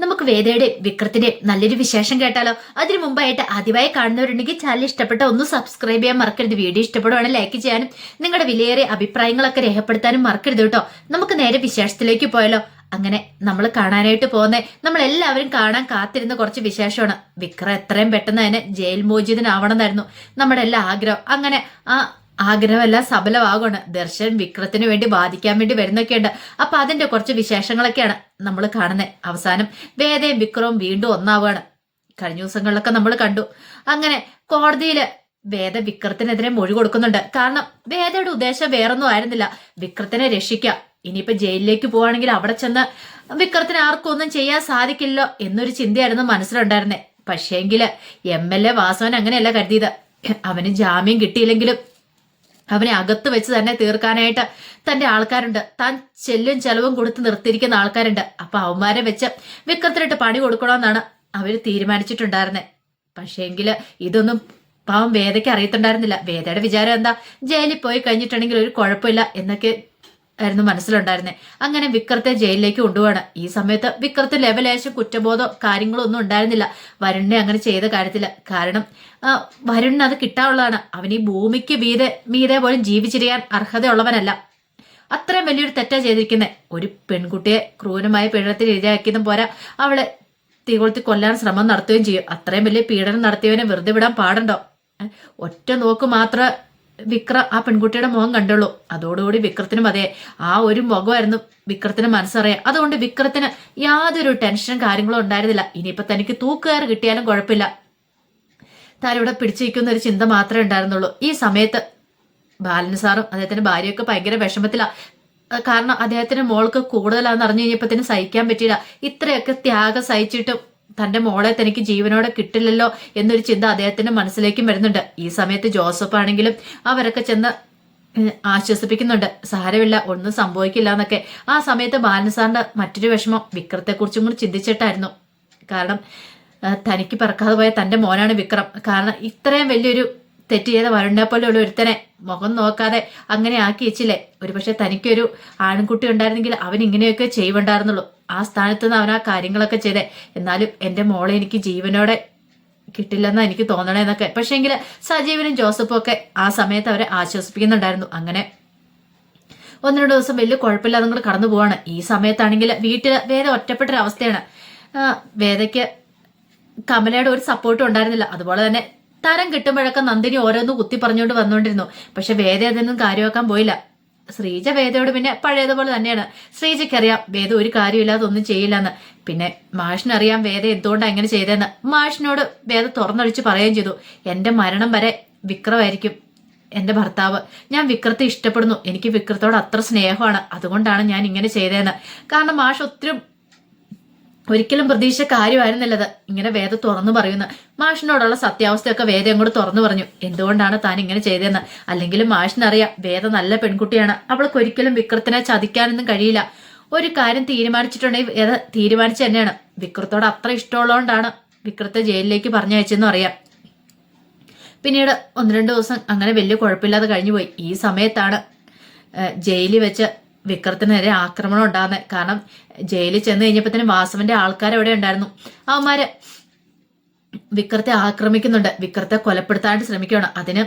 നമുക്ക് വേദയുടെ വിക്രത്തിന്റെ നല്ലൊരു വിശേഷം കേട്ടാലോ? അതിനു മുമ്പായിട്ട് ആദ്യമായി കാണുന്നവരുണ്ടെങ്കിൽ ചാനൽ ഇഷ്ടപ്പെട്ട ഒന്ന് സബ്സ്ക്രൈബ് ചെയ്യാൻ മറക്കരുത്. വീഡിയോ ഇഷ്ടപ്പെടുവാണെങ്കിൽ ലൈക്ക് ചെയ്യാനും നിങ്ങളുടെ വിലയേറിയ അഭിപ്രായങ്ങളൊക്കെ രേഖപ്പെടുത്താനും മറക്കരുത് കേട്ടോ. നമുക്ക് നേരെ വിശേഷത്തിലേക്ക് പോയാലോ? അങ്ങനെ നമ്മൾ കാണാനായിട്ട് പോകുന്നത് നമ്മൾ എല്ലാവരും കാണാൻ കാത്തിരുന്ന കുറച്ച് വിശേഷമാണ്. വിക്രം എത്രയും പെട്ടെന്ന് തന്നെ ജയിൽ മോചിതനാവണമെന്നായിരുന്നു നമ്മുടെ എല്ലാ ആഗ്രഹം. അങ്ങനെ ആ ആഗ്രഹമെല്ലാം സഫലമാകുകയാണ് ദർശൻ വിക്രത്തിന് വേണ്ടി ബാധിക്കാൻ വേണ്ടി വരുന്നൊക്കെയുണ്ട്. അപ്പൊ അതിന്റെ കുറച്ച് വിശേഷങ്ങളൊക്കെയാണ് നമ്മൾ കാണുന്നത് അവസാനം വേദയും വിക്രവും വീണ്ടും ഒന്നാവുകയാണ്. കഴിഞ്ഞ ദിവസങ്ങളിലൊക്കെ നമ്മൾ കണ്ടു. അങ്ങനെ കോടതിയിൽ വേദ വിക്രത്തിനെതിരെ മൊഴി കൊടുക്കുന്നുണ്ട്. കാരണം വേദയുടെ ഉദ്ദേശം വേറൊന്നും ആയിരുന്നില്ല. വിക്രത്തിനെ രക്ഷിക്കുക ഇനിയിപ്പോ ജയിലിലേക്ക് പോവാണെങ്കിൽ അവിടെ ചെന്ന് വിക്രത്തിന് ആർക്കും ഒന്നും ചെയ്യാൻ സാധിക്കില്ലല്ലോ എന്നൊരു ചിന്തയായിരുന്നു മനസ്സിലുണ്ടായിരുന്നേ. പക്ഷേങ്കിൽ എം എൽ എ വാസവൻ അങ്ങനെയല്ല കരുതിയത്. അവന് ജാമ്യം കിട്ടിയില്ലെങ്കിലും അവനെ അകത്ത് വെച്ച് തന്നെ തീർക്കാനായിട്ട് തന്റെ ആൾക്കാരുണ്ട്. താൻ ചെല്ലും ചെലവും കൊടുത്ത് നിർത്തിയിരിക്കുന്ന ആൾക്കാരുണ്ട്. അപ്പൊ അവന്മാരെ വെച്ച് വിക്രത്തിനിട്ട് പണി കൊടുക്കണമെന്നാണ് അവർ തീരുമാനിച്ചിട്ടുണ്ടായിരുന്നത് പക്ഷേങ്കിൽ ഇതൊന്നും പാവം വേദയ്ക്ക് അറിയത്തുണ്ടായിരുന്നില്ല. വേദയുടെ വിചാരം എന്താ? ജയിലിൽ പോയി കഴിഞ്ഞിട്ടുണ്ടെങ്കിൽ ഒരു കുഴപ്പമില്ല എന്നൊക്കെ ആയിരുന്നു മനസ്സിലുണ്ടായിരുന്നത് അങ്ങനെ വിക്രത്തെ ജയിലിലേക്ക് കൊണ്ടുപോവാണ്. ഈ സമയത്ത് വിക്രത്ത് ലെവലേശം കുറ്റബോധോ കാര്യങ്ങളോ ഒന്നും ഉണ്ടായിരുന്നില്ല. വരുണിനെ അങ്ങനെ ചെയ്ത കാര്യത്തിൽ. കാരണം വരുണിന് അത് കിട്ടാനുള്ളതാണ്. അവൻ ഈ ഭൂമിക്ക് മീതെ മീതെ പോലും ജീവിച്ചിരിക്കാൻ അർഹതയുള്ളവനല്ല. അത്രയും വലിയൊരു തെറ്റാ ചെയ്തിരിക്കുന്നത് ഒരു പെൺകുട്ടിയെ ക്രൂരമായ പീഡനത്തിന് ഇരയാക്കിയതും പോരാ. അവളെ തീകൊളുത്തി കൊല്ലാൻ ശ്രമം നടത്തുകയും ചെയ്യും. അത്രയും വലിയ പീഡനം നടത്തിയവനെ വെറുതെ വിടാൻ പാടുണ്ടോ? ഒറ്റ നോക്ക് മാത്രമേ വിക്രം ആ പെൺകുട്ടിയുടെ മുഖം കണ്ടുള്ളൂ. അതോടുകൂടി വിക്രത്തിനും അതെ. ആ ഒരു മുഖമായിരുന്നു വിക്രത്തിന് മനസ്സറിയാം അതുകൊണ്ട് വിക്രത്തിന് യാതൊരു ടെൻഷനും കാര്യങ്ങളും ഉണ്ടായിരുന്നില്ല. ഇനിയിപ്പോ തനിക്ക് തൂക്കുകയർ കിട്ടിയാലും കുഴപ്പമില്ല. താനിവിടെ പിടിച്ചിരിക്കുന്ന ഒരു ചിന്ത മാത്രമേ ഉണ്ടായിരുന്നുള്ളൂ. ഈ സമയത്ത് ബാലൻ സാറും അദ്ദേഹത്തിന്റെ ഭാര്യയൊക്കെ ഭയങ്കര വിഷമത്തിലാ. കാരണം അദ്ദേഹത്തിന്റെ മോൾക്ക് കൂടുതലാണെന്ന് അറിഞ്ഞു കഴിഞ്ഞപ്പോ സഹിക്കാൻ പറ്റിയില്ല. ഇത്രയൊക്കെ ത്യാഗം സഹിച്ചിട്ടും തന്റെ മോളെ തനിക്ക് ജീവനോടെ കിട്ടില്ലല്ലോ എന്നൊരു ചിന്ത അദ്ദേഹത്തിന്റെ മനസ്സിലേക്കും വരുന്നുണ്ട്. ഈ സമയത്ത് ജോസഫ് ആണെങ്കിലും അവരൊക്കെ ചെന്ന് ആശ്വസിപ്പിക്കുന്നുണ്ട്. സാരമില്ല ഒന്നും സംഭവിക്കില്ല എന്നൊക്കെ. ആ സമയത്ത് ബാലൻസാറിന്റെ മറ്റൊരു വിഷമം വിക്രത്തെക്കുറിച്ചും കൂടി ചിന്തിച്ചിട്ടായിരുന്നു. കാരണം തനിക്ക് പറക്കാതെ പോയ തന്റെ മോനാണ് വിക്രം. കാരണം ഇത്രയും വലിയൊരു തെറ്റ് ചെയ്ത വരുണ്ടെ പോലെയുള്ള ഒരുത്തനെ മുഖം നോക്കാതെ അങ്ങനെ ആക്കി വെച്ചില്ലേ ഒരുപക്ഷെ തനിക്കൊരു ആൺകുട്ടി ഉണ്ടായിരുന്നെങ്കിൽ അവൻ ഇങ്ങനെയൊക്കെ ചെയ്യുണ്ടായിരുന്നുള്ളൂ ആ സ്ഥാനത്ത് നിന്ന് അവൻ ആ കാര്യങ്ങളൊക്കെ ചെയ്തേ. എന്നാലും എന്റെ മോളെ എനിക്ക് ജീവനോടെ കിട്ടില്ലെന്ന് എനിക്ക് തോന്നണേന്നൊക്കെ പക്ഷേങ്കിൽ സജീവനും ജോസഫും ഒക്കെ ആ സമയത്ത് അവരെ ആശ്വസിപ്പിക്കുന്നുണ്ടായിരുന്നു. അങ്ങനെ ഒന്ന് രണ്ട് ദിവസം വലിയ കുഴപ്പമില്ലാതെ നിങ്ങൾ കടന്നു പോവാണ്. ഈ സമയത്താണെങ്കിൽ വീട്ടിൽ വേദ ഒറ്റപ്പെട്ടൊരവസ്ഥയാണ്. വേദയ്ക്ക് കമലയുടെ ഒരു സപ്പോർട്ടും ഉണ്ടായിരുന്നില്ല. അതുപോലെ തന്നെ തരം കിട്ടുമ്പോഴൊക്കെ നന്ദിനി ഓരോന്ന് കുത്തി പറഞ്ഞുകൊണ്ട് വന്നുകൊണ്ടിരുന്നു. പക്ഷെ വേദ അതൊന്നും കാര്യമാക്കാൻ പോയില്ല. ശ്രീജ വേദയോട് പിന്നെ പഴയതുപോലെ തന്നെയാണ്. ശ്രീജയ്ക്കറിയാം വേദ ഒരു കാര്യമില്ലാതെ ഒന്നും ചെയ്യില്ലെന്ന്. പിന്നെ മാഷിനറിയാം വേദ എന്തുകൊണ്ടാണ് അങ്ങനെ ചെയ്തതെന്ന് മാഷിനോട് വേദ തുറന്നടിച്ച് പറയുകയും ചെയ്തു. എന്റെ മരണം വരെ വിക്രമായിരിക്കും എന്റെ ഭർത്താവ്. ഞാൻ വിക്രത്തെ ഇഷ്ടപ്പെടുന്നു. എനിക്ക് വിക്രത്തോട് അത്ര സ്നേഹമാണ്. അതുകൊണ്ടാണ് ഞാൻ ഇങ്ങനെ ചെയ്തതെന്ന് കാരണം മാഷ് ഒത്തിരി ഒരിക്കലും പ്രതീക്ഷ കാര്യമായിരുന്നില്ലത്. ഇങ്ങനെ വേദ തുറന്നു പറയുന്നു മാഷിനോടുള്ള സത്യാവസ്ഥയൊക്കെ വേദ അങ്ങോട്ട് തുറന്നു പറഞ്ഞു. എന്തുകൊണ്ടാണ് താൻ ഇങ്ങനെ ചെയ്തതെന്ന്? അല്ലെങ്കിലും മാഷിനറിയാം വേദ നല്ല പെൺകുട്ടിയാണ്. അവൾക്ക് ഒരിക്കലും വിക്രത്തിനെ ചതിക്കാനൊന്നും കഴിയില്ല. ഒരു കാര്യം തീരുമാനിച്ചിട്ടുണ്ടെങ്കിൽ വേദ തീരുമാനിച്ചു തന്നെയാണ്. വിക്രത്തോട് അത്ര ഇഷ്ടമുള്ളതുകൊണ്ടാണ് വിക്രത്തെ ജയിലിലേക്ക് പറഞ്ഞയച്ചെന്നും അറിയാം. പിന്നീട് ഒന്ന് രണ്ട് ദിവസം അങ്ങനെ വലിയ കുഴപ്പമില്ലാതെ കഴിഞ്ഞുപോയി. ഈ സമയത്താണ് ജയിലിൽ വെച്ച് വിക്രത്തിനെതിരെ ആക്രമണം ഉണ്ടാകുന്നത് കാരണം ജയിലിൽ ചെന്ന് കഴിഞ്ഞപ്പോഴത്തേനും വാസവന്റെ ആൾക്കാർ അവിടെ ഉണ്ടായിരുന്നു. അവന്മാര് വിക്രത്തെ ആക്രമിക്കുന്നുണ്ട്. വിക്രത്തെ കൊലപ്പെടുത്താണ്ട് ശ്രമിക്കുകയാണ്. അതിന്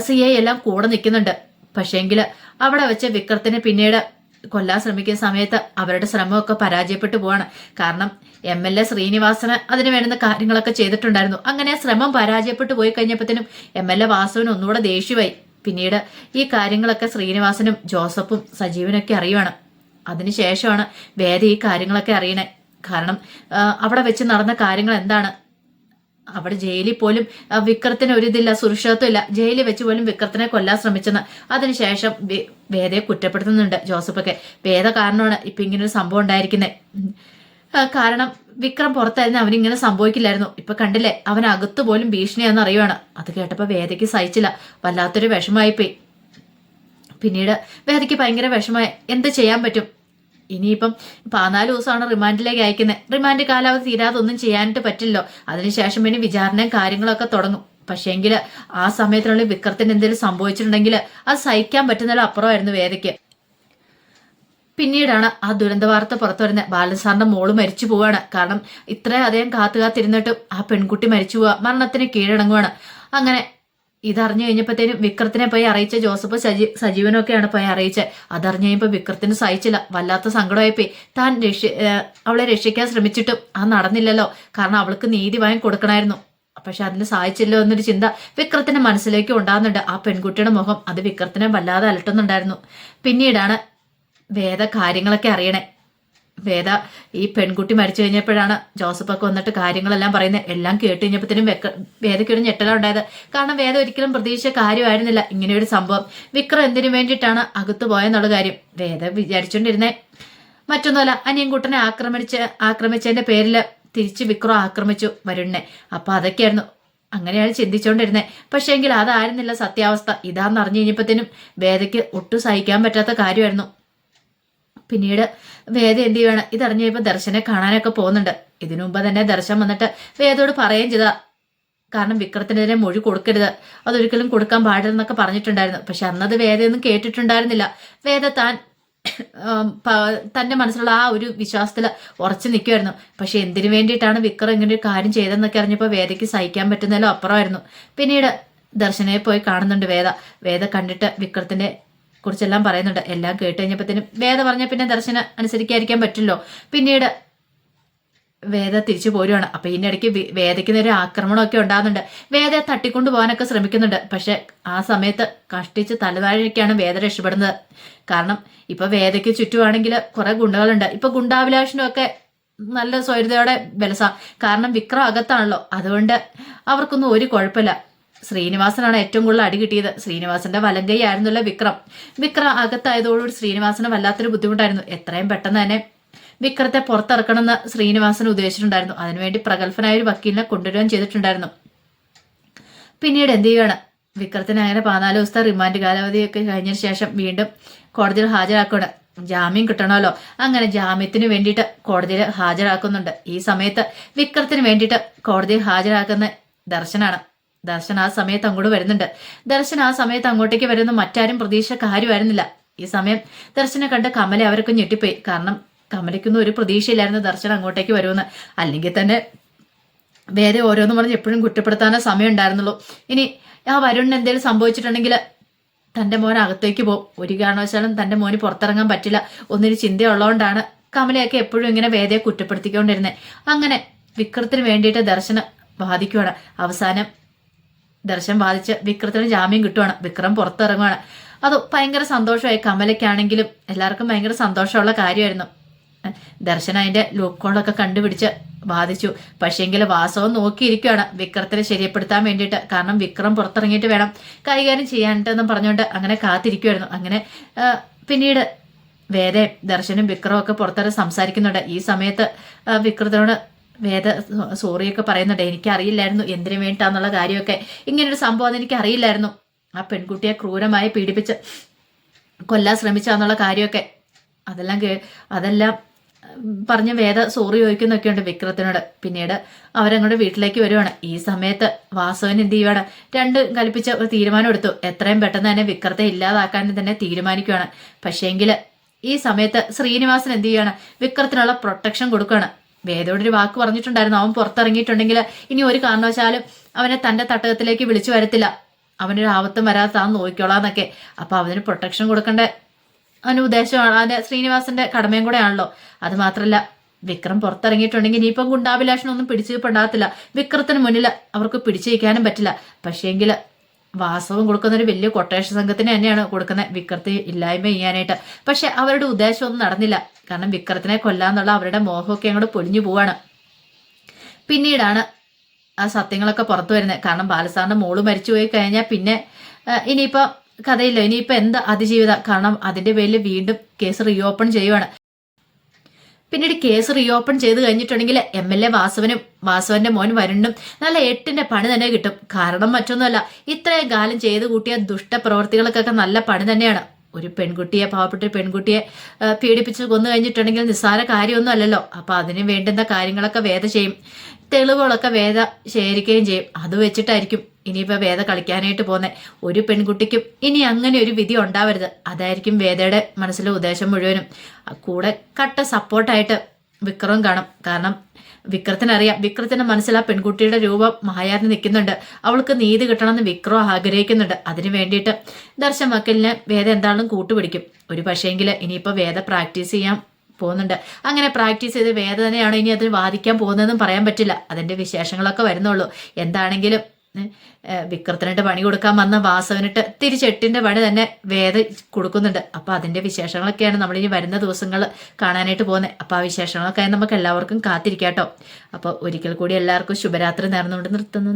സി ഐ എല്ലാം കൂടെ നിൽക്കുന്നുണ്ട്. പക്ഷേങ്കിൽ അവിടെ വെച്ച് വിക്രത്തിനെ പിന്നീട് കൊല്ലാൻ ശ്രമിക്കുന്ന സമയത്ത് അവരുടെ ശ്രമമൊക്കെ പരാജയപ്പെട്ടു പോവാണ്. കാരണം എം എൽ എ ശ്രീനിവാസന് അതിന് വേണ്ടുന്ന കാര്യങ്ങളൊക്കെ ചെയ്തിട്ടുണ്ടായിരുന്നു. അങ്ങനെ ശ്രമം പരാജയപ്പെട്ടു പോയി കഴിഞ്ഞപ്പോഴത്തേനും എം എൽ എ വാസുവിന് ഒന്നുകൂടെ ദേഷ്യമായി. പിന്നീട് ഈ കാര്യങ്ങളൊക്കെ ശ്രീനിവാസനും ജോസഫും സജീവനൊക്കെ അറിയുവാണ്. അതിനുശേഷമാണ് വേദ ഈ കാര്യങ്ങളൊക്കെ അറിയണേ. കാരണം അവിടെ വെച്ച് നടന്ന കാര്യങ്ങൾ എന്താണ്? അവിടെ ജയിലിൽ പോലും വിക്രത്തിന് ഒരു ഇതില്ല സുരക്ഷിതത്വമില്ല ജയിലിൽ വെച്ച് പോലും വിക്രത്തിനെ കൊല്ലാൻ ശ്രമിച്ചെന്ന്. അതിനുശേഷം വേദയെ കുറ്റപ്പെടുത്തുന്നുണ്ട് ജോസഫൊക്കെ. വേദ കാരണമാണ് ഇപ്പൊ ഇങ്ങനൊരു സംഭവം ഉണ്ടായിരിക്കുന്നത് കാരണം വിക്രം പുറത്തായിരുന്നു അവനിങ്ങനെ സംഭവിക്കില്ലായിരുന്നു. ഇപ്പൊ കണ്ടില്ലേ അവൻ അകത്തു പോലും ഭീഷണിയാന്ന് അറിയുവാണ്. അത് കേട്ടപ്പോ വേദയ്ക്ക് സഹിച്ചില്ല. വല്ലാത്തൊരു വിഷമായിപ്പോയി പിന്നീട് വേദയ്ക്ക് ഭയങ്കര വിഷമായി എന്ത് ചെയ്യാൻ പറ്റും? ഇനിയിപ്പം പതിനാല് ദിവസമാണ് റിമാൻഡിലേക്ക് അയക്കുന്നത്. റിമാൻഡ് കാലാവധി തീരാതെ ഒന്നും ചെയ്യാനായിട്ട് പറ്റില്ലോ അതിനുശേഷം പിന്നെ വിചാരണയും കാര്യങ്ങളൊക്കെ തുടങ്ങും. പക്ഷേങ്കിൽ ആ സമയത്തിനുള്ളിൽ വിക്രത്തിന് എന്തെങ്കിലും സംഭവിച്ചിട്ടുണ്ടെങ്കിൽ അത് സഹിക്കാൻ പറ്റുന്നതിലും അപ്പുറമായിരുന്നു വേദയ്ക്ക്. പിന്നീടാണ് ആ ദുരന്ത വാർത്ത പുറത്തു വരുന്നത് ബാലസാറിന്റെ മോൾ മരിച്ചു പോവാണ്. കാരണം ഇത്ര അദ്ദേഹം കാത്തു കാത്തിരുന്നിട്ടും ആ പെൺകുട്ടി മരിച്ചു പോവാ. മരണത്തിന് കീഴടങ്ങുവാണ്. അങ്ങനെ ഇതറിഞ്ഞു കഴിഞ്ഞപ്പോഴത്തേനും വിക്രത്തിനെ പോയി അറിയിച്ച ജോസഫ് സജീ സജീവനൊക്കെയാണ് പോയി അറിയിച്ചത് അതറിഞ്ഞു കഴിയുമ്പോൾ വിക്രത്തിന് സഹിച്ചില്ല. വല്ലാത്ത സങ്കടമായിപ്പോയി. താൻ രക്ഷ അവളെ രക്ഷിക്കാൻ ശ്രമിച്ചിട്ടും അത് നടന്നില്ലല്ലോ. കാരണം അവൾക്ക് നീതി വാങ്ങി കൊടുക്കണമായിരുന്നു. പക്ഷെ അതിന് സഹായിച്ചില്ലോ എന്നൊരു ചിന്ത വിക്രത്തിന്റെ മനസ്സിലേക്ക് ഉണ്ടാകുന്നുണ്ട്. ആ പെൺകുട്ടിയുടെ മുഖം അത് വിക്രത്തിനെ വല്ലാതെ അലട്ടുന്നുണ്ടായിരുന്നു. പിന്നീടാണ് വേദ കാര്യങ്ങളൊക്കെ അറിയണേ. വേദ ഈ പെൺകുട്ടി മരിച്ചു കഴിഞ്ഞപ്പോഴാണ് ജോസഫൊക്കെ വന്നിട്ട് കാര്യങ്ങളെല്ലാം പറയുന്നത്. എല്ലാം കേട്ട് കഴിഞ്ഞപ്പോഴത്തേനും വെക്ക വേദയ്ക്കൊരു ഞെട്ടല ഉണ്ടായത്. കാരണം വേദ ഒരിക്കലും പ്രതീക്ഷിച്ച കാര്യമായിരുന്നില്ല. ഇങ്ങനെയൊരു സംഭവം. വിക്രം എന്തിനു വേണ്ടിയിട്ടാണ് അകത്ത് പോയെന്നുള്ള കാര്യം. വേദ വിചാരിച്ചുകൊണ്ടിരുന്നേ മറ്റൊന്നുമല്ല അനിയൻകുട്ടനെ ആക്രമിച്ച് ആക്രമിച്ചതിന്റെ പേരിൽ തിരിച്ച് വിക്രം ആക്രമിച്ചു വരുണ്ണെ അപ്പൊ അതൊക്കെയായിരുന്നു. അങ്ങനെയാണ് ചിന്തിച്ചുകൊണ്ടിരുന്നത് പക്ഷേ എങ്കിൽ അതായിരുന്നില്ല സത്യാവസ്ഥ. ഇതാന്ന് അറിഞ്ഞു കഴിഞ്ഞപ്പോഴത്തേനും വേദയ്ക്ക് ഒട്ടും സഹിക്കാൻ പറ്റാത്ത കാര്യമായിരുന്നു. പിന്നീട് വേദ എന്ത് ചെയ്യുവാണ് ഇതറിഞ്ഞു കഴിയുമ്പോൾ ദർശനെ കാണാനൊക്കെ പോകുന്നുണ്ട്. ഇതിനു മുമ്പ് തന്നെ ദർശൻ വന്നിട്ട് വേദയോട് പറയുകയും ചെയ്താ. കാരണം വിക്രത്തിനെതിരെ മൊഴി കൊടുക്കരുത്. അതൊരിക്കലും കൊടുക്കാൻ പാടില്ലെന്നൊക്കെ പറഞ്ഞിട്ടുണ്ടായിരുന്നു. പക്ഷെ അന്നത് വേദയൊന്നും കേട്ടിട്ടുണ്ടായിരുന്നില്ല. വേദ താൻ തന്റെ മനസ്സിലുള്ള ആ ഒരു വിശ്വാസത്തിൽ ഉറച്ചു നിൽക്കുമായിരുന്നു പക്ഷെ എന്തിനു വേണ്ടിയിട്ടാണ് വിക്രം ഇങ്ങനെ ഒരു കാര്യം ചെയ്തതെന്നൊക്കെ അറിഞ്ഞപ്പോൾ വേദയ്ക്ക് സഹിക്കാൻ പറ്റുന്നതിലും അപ്പുറമായിരുന്നു. പിന്നീട് ദർശനയെ പോയി കാണുന്നുണ്ട് വേദ. വേദ കണ്ടിട്ട് വിക്രത്തിന്റെ കുറിച്ചെല്ലാം പറയുന്നുണ്ട്. എല്ലാം കേട്ട് കഴിഞ്ഞപ്പോഴത്തേനും വേദ പറഞ്ഞ പിന്നെ ദർശന അനുസരിക്കാതിരിക്കാൻ പറ്റില്ലോ. പിന്നീട് വേദ തിരിച്ചു പോരുവാണ്. അപ്പൊ ഇതിനിടയ്ക്ക് വേദയ്ക്ക് നേരെ ആക്രമണമൊക്കെ ഉണ്ടാകുന്നുണ്ട്. വേദയെ തട്ടിക്കൊണ്ടു പോകാനൊക്കെ ശ്രമിക്കുന്നുണ്ട്. പക്ഷെ ആ സമയത്ത് കഷ്ടിച്ച് തലതാഴേക്കാണ് വേദ രക്ഷപ്പെടുന്നത്. കാരണം ഇപ്പൊ വേദയ്ക്ക് ചുറ്റുവാണെങ്കിൽ കുറെ ഗുണ്ടകളുണ്ട്. ഇപ്പൊ ഗുണ്ടാഭിലാഷിനൊക്കെ നല്ല സ്വൈര്യതയോടെ ബലസ കാരണം വിക്രം അകത്താണല്ലോ. അതുകൊണ്ട് അവർക്കൊന്നും ഒരു കുഴപ്പമില്ല. ശ്രീനിവാസനാണ് ഏറ്റവും കൂടുതൽ അടി കിട്ടിയത്. ശ്രീനിവാസന്റെ വലങ്കൈ ആയിരുന്നല്ലോ വിക്രം. വിക്രം അകത്തായതോടുകൂടി ശ്രീനിവാസന് വല്ലാത്തൊരു ബുദ്ധിമുട്ടായിരുന്നു. എത്രയും പെട്ടെന്ന് തന്നെ വിക്രത്തെ പുറത്തിറക്കണമെന്ന് ശ്രീനിവാസൻ ഉദ്ദേശിച്ചിട്ടുണ്ടായിരുന്നു. അതിനുവേണ്ടി പ്രഗത്ഭനായ ഒരു വക്കീലിനെ കൊണ്ടുവരുവാൻ ചെയ്തിട്ടുണ്ടായിരുന്നു. പിന്നീട് എന്ത് ചെയ്യുകയാണ് വിക്രത്തിന് അങ്ങനെ പതിനാല് ദിവസത്തെ റിമാൻഡ് കാലാവധിയൊക്കെ കഴിഞ്ഞതിന് ശേഷം വീണ്ടും കോടതിയിൽ ഹാജരാക്കുകയാണ്. ജാമ്യം കിട്ടണമല്ലോ. അങ്ങനെ ജാമ്യത്തിന് വേണ്ടിയിട്ട് കോടതിയിൽ ഹാജരാക്കുന്നുണ്ട്. ഈ സമയത്ത് വിക്രത്തിന് വേണ്ടിയിട്ട് കോടതിയിൽ ഹാജരാക്കുന്ന ദർശനാണ്. ദർശൻ ആ സമയത്ത് അങ്ങോട്ട് വരുന്നുണ്ട്. ദർശൻ ആ സമയത്ത് അങ്ങോട്ടേക്ക് വരുന്ന മറ്റാരും പ്രതീക്ഷ കാര്യമായിരുന്നില്ല. ഈ സമയം ദർശനെ കണ്ട് കമല അവരൊക്കെ ഞെട്ടിപ്പോയി. കാരണം കമലയ്ക്കൊന്നും ഒരു പ്രതീക്ഷയില്ലായിരുന്നു ദർശൻ അങ്ങോട്ടേക്ക് വരുമെന്ന്. അല്ലെങ്കിൽ തന്നെ വേറെ ഓരോന്ന് പറഞ്ഞ് എപ്പോഴും കുറ്റപ്പെടുത്താനേ സമയം ഉണ്ടായിരുന്നുള്ളൂ. ഇനി ആ വരുണിന് എന്തെങ്കിലും സംഭവിച്ചിട്ടുണ്ടെങ്കിൽ തന്റെ മോൻ അകത്തേക്ക് പോകും. ഒരു കാരണവശാലും തന്റെ മോന് പുറത്തിറങ്ങാൻ പറ്റില്ല. ഒന്നൊരു ചിന്തയുള്ളതുകൊണ്ടാണ് കമലയൊക്കെ എപ്പോഴും ഇങ്ങനെ വേദയെ കുറ്റപ്പെടുത്തിക്കൊണ്ടിരുന്നത്. അങ്ങനെ വിക്രത്തിന് വേണ്ടിയിട്ട് ദർശനം ബാധിക്കുവാണ്. അവസാനം ദർശൻ ബാധിച്ച് വിക്രത്തിന് ജാമ്യം കിട്ടുവാണ്. വിക്രം പുറത്തിറങ്ങുവാണ്. അത് ഭയങ്കര സന്തോഷമായി. കമലയ്ക്കാണെങ്കിലും എല്ലാവർക്കും ഭയങ്കര സന്തോഷമുള്ള കാര്യമായിരുന്നു. ദർശൻ അതിന്റെ ലൂക്കോളൊക്കെ കണ്ടുപിടിച്ച് ബാധിച്ചു പക്ഷേങ്കിൽ വാസവം നോക്കിയിരിക്കുകയാണ് വിക്രത്തിനെ ശരിയപ്പെടുത്താൻ വേണ്ടിയിട്ട്. കാരണം വിക്രം പുറത്തിറങ്ങിയിട്ട് വേണം കൈകാര്യം ചെയ്യാനിട്ടെന്നും പറഞ്ഞുകൊണ്ട് അങ്ങനെ കാത്തിരിക്കുമായിരുന്നു അങ്ങനെ പിന്നീട് വേറെ ദർശനും വിക്രമൊക്കെ പുറത്തിറങ്ങി സംസാരിക്കുന്നുണ്ട്. ഈ സമയത്ത് വിക്രത്തിനോട് വേദ സോറിയൊക്കെ പറയുന്നുണ്ട്. എനിക്കറിയില്ലായിരുന്നു എന്തിനു വേണ്ടിട്ടാന്നുള്ള കാര്യമൊക്കെ. ഇങ്ങനൊരു സംഭവം എനിക്ക് അറിയില്ലായിരുന്നു ആ പെൺകുട്ടിയെ ക്രൂരമായി പീഡിപ്പിച്ച് കൊല്ലാൻ ശ്രമിച്ചാന്നുള്ള കാര്യമൊക്കെ. അതെല്ലാം കേ അതെല്ലാം പറഞ്ഞ് വേദ സോറി ചോദിക്കുന്നൊക്കെ ഉണ്ട് വിക്രത്തിനോട്. പിന്നീട് അവരങ്ങോട്ട് വീട്ടിലേക്ക് വരുവാണ്. ഈ സമയത്ത് വാസവൻ എന്ത് ചെയ്യുവാണ്? രണ്ട് കൽപ്പിച്ച ഒരു തീരുമാനം എടുത്തു. എത്രയും പെട്ടെന്ന് തന്നെ വിക്രത്തെ ഇല്ലാതാക്കാൻ തന്നെ തീരുമാനിക്കുകയാണ് പക്ഷേങ്കിൽ ഈ സമയത്ത് ശ്രീനിവാസൻ എന്ത് ചെയ്യുകയാണ് വിക്രത്തിനുള്ള പ്രൊട്ടക്ഷൻ കൊടുക്കുകയാണ് വേദയോട് ഒരു വാക്ക് പറഞ്ഞിട്ടുണ്ടായിരുന്നു. അവൻ പുറത്തിറങ്ങിയിട്ടുണ്ടെങ്കിൽ ഇനി ഒരു കാരണവശാലും അവനെ തന്റെ തട്ടകത്തിലേക്ക് വിളിച്ചു വരത്തില്ല. അവനൊരു ആപത്തും വരാതെ താൻ നോക്കിക്കോളാന്നൊക്കെ. അപ്പൊ അവന് പ്രൊട്ടക്ഷൻ കൊടുക്കേണ്ട? അവന് ഉദ്ദേശമാണ്. അതിന്റെ ശ്രീനിവാസന്റെ കടമയും കൂടെ ആണല്ലോ. അത് മാത്രല്ല വിക്രം പുറത്തിറങ്ങിയിട്ടുണ്ടെങ്കിൽ ഇനിയിപ്പം ഗുണ്ടാഭിലാഷനൊന്നും പിടിച്ചു പെടാത്തില്ല വിക്രത്തിന് മുന്നിൽ അവർക്ക് പിടിച്ചു വയ്ക്കാനും പറ്റില്ല. പക്ഷേങ്കിൽ വാസവം കൊടുക്കുന്ന ഒരു വലിയ കൊട്ടേഷൻ സംഘത്തിന് തന്നെയാണ് കൊടുക്കുന്നത് വിക്രത്തി ഇല്ലായ്മ ചെയ്യാനായിട്ട്. പക്ഷെ അവരുടെ ഉദ്ദേശമൊന്നും നടന്നില്ല. കാരണം വിക്രത്തിനെ കൊല്ലാന്നുള്ള അവരുടെ മോഹമൊക്കെ അങ്ങോട്ട് പൊളിഞ്ഞു പോവാണ്. പിന്നീടാണ് ആ സത്യങ്ങളൊക്കെ പുറത്തു വരുന്നത്. കാരണം ബാലസാറിന്റെ മോൾ മരിച്ചു പോയി കഴിഞ്ഞാൽ പിന്നെ ആ, ഇനിയിപ്പോ കഥയില്ല. ഇനിയിപ്പോ എന്ത് അതിജീവിത? കാരണം അതിന്റെ പേരിൽ വീണ്ടും കേസ് റീഓപ്പൺ ചെയ്യുവാണ്. പിന്നീട് കേസ് റീഓപ്പൺ ചെയ്ത് കഴിഞ്ഞിട്ടുണ്ടെങ്കിൽ എം എൽ എ വാസവനും വാസവന്റെ മോൻ വരുണും നല്ല എട്ടിന്റെ പണി തന്നെ കിട്ടും. കാരണം മറ്റൊന്നുമല്ല ഇത്രയും കാലം ചെയ്ത് കൂട്ടിയ ദുഷ്ടപ്രവർത്തികൾക്കൊക്കെ നല്ല പണി തന്നെയാണ്. ഒരു പെൺകുട്ടിയെ പാവപ്പെട്ട പെൺകുട്ടിയെ പീഡിപ്പിച്ച് കൊന്നു കഴിഞ്ഞിട്ടുണ്ടെങ്കിൽ നിസ്സാര കാര്യമൊന്നും അല്ലല്ലോ. അപ്പൊ അതിന് വേണ്ടുന്ന കാര്യങ്ങളൊക്കെ വേദ ചെയ്യും. തെളിവുകളൊക്കെ വേദ ശേഖരിക്കുകയും ചെയ്യും. അത് വെച്ചിട്ടായിരിക്കും ഇനിയിപ്പോൾ വേദ കളിക്കാനായിട്ട് പോന്നെ ഒരു പെൺകുട്ടിക്കും ഇനി അങ്ങനെ ഒരു വിധി ഉണ്ടാവരുത്. അതായിരിക്കും വേദയുടെ മനസ്സിലെ ഉദ്ദേശം മുഴുവനും. കൂടെ കട്ട സപ്പോർട്ടായിട്ട് വിക്രം കാണും. കാരണം വിക്രത്തിനറിയാം. വിക്രത്തിന്റെ മനസ്സിൽ ആ പെൺകുട്ടിയുടെ രൂപം മായാറിന് നിൽക്കുന്നുണ്ട്. അവൾക്ക് നീതി കിട്ടണമെന്ന് വിക്രം ആഗ്രഹിക്കുന്നുണ്ട്. അതിനു വേണ്ടിയിട്ട് ദർശൻ മക്കലിന് വേദ എന്താണെന്നും കൂട്ടുപിടിക്കും. ഒരു പക്ഷേങ്കിൽ ഇനിയിപ്പോൾ വേദ പ്രാക്ടീസ് ചെയ്യാൻ പോകുന്നുണ്ട്. അങ്ങനെ പ്രാക്ടീസ് ചെയ്ത് വേദ തന്നെയാണോ ഇനി അതിന് വാദിക്കാൻ പോകുന്നതെന്നും പറയാൻ പറ്റില്ല. അതിന്റെ വിശേഷങ്ങളൊക്കെ വരുന്നുള്ളൂ. എന്താണെങ്കിലും വിക്രത്തിനിട്ട് പണി കൊടുക്കാൻ വന്ന വാസവനിട്ട് തിരിച്ചെട്ടിന്റെ പണി തന്നെ വേദ കൊടുക്കുന്നുണ്ട്. അപ്പൊ അതിന്റെ വിശേഷങ്ങളൊക്കെയാണ് നമ്മളിനി വരുന്ന ദിവസങ്ങൾ കാണാനായിട്ട് പോകുന്നത്. അപ്പോൾ ആ വിശേഷങ്ങളൊക്കെ നമുക്ക് എല്ലാവർക്കും കാത്തിരിക്കാട്ടോ അപ്പോൾ ഒരിക്കൽ കൂടി എല്ലാവർക്കും ശുഭരാത്രി നേർന്നുകൊണ്ട് നിർത്തുന്നു.